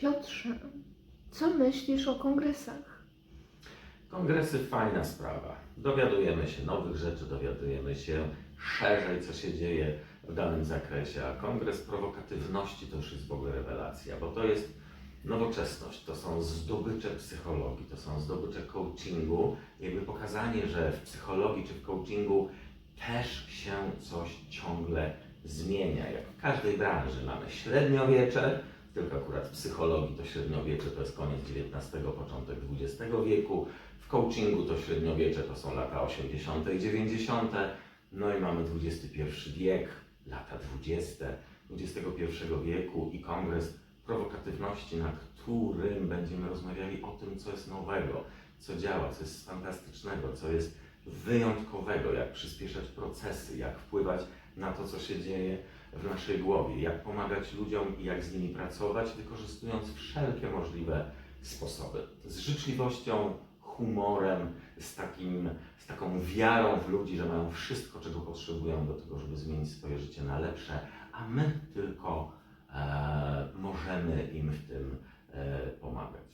Piotrze, co myślisz o kongresach? Kongresy fajna sprawa. Dowiadujemy się nowych rzeczy, dowiadujemy się szerzej, co się dzieje w danym zakresie, a kongres prowokatywności to już jest w ogóle rewelacja, bo to jest nowoczesność, to są zdobycze psychologii, to są zdobycze coachingu, jakby pokazanie, że w psychologii czy w coachingu też się coś ciągle zmienia. Jak w każdej branży mamy średniowiecze, tylko akurat w psychologii to średniowiecze to jest koniec XIX, początek XX wieku, w coachingu to średniowiecze to są lata 80. i 90. No i mamy XXI wiek, lata 20. XXI wieku i kongres prowokatywności, na którym będziemy rozmawiali o tym, co jest nowego, co działa, co jest fantastycznego, co jest wyjątkowego, jak przyspieszać procesy, jak wpływać na to, co się dzieje w naszej głowie, jak pomagać ludziom i jak z nimi pracować, wykorzystując wszelkie możliwe sposoby. Z życzliwością, humorem, z, takim, z taką wiarą w ludzi, że mają wszystko, czego potrzebują do tego, żeby zmienić swoje życie na lepsze, a my tylko e, możemy im w tym e, pomagać.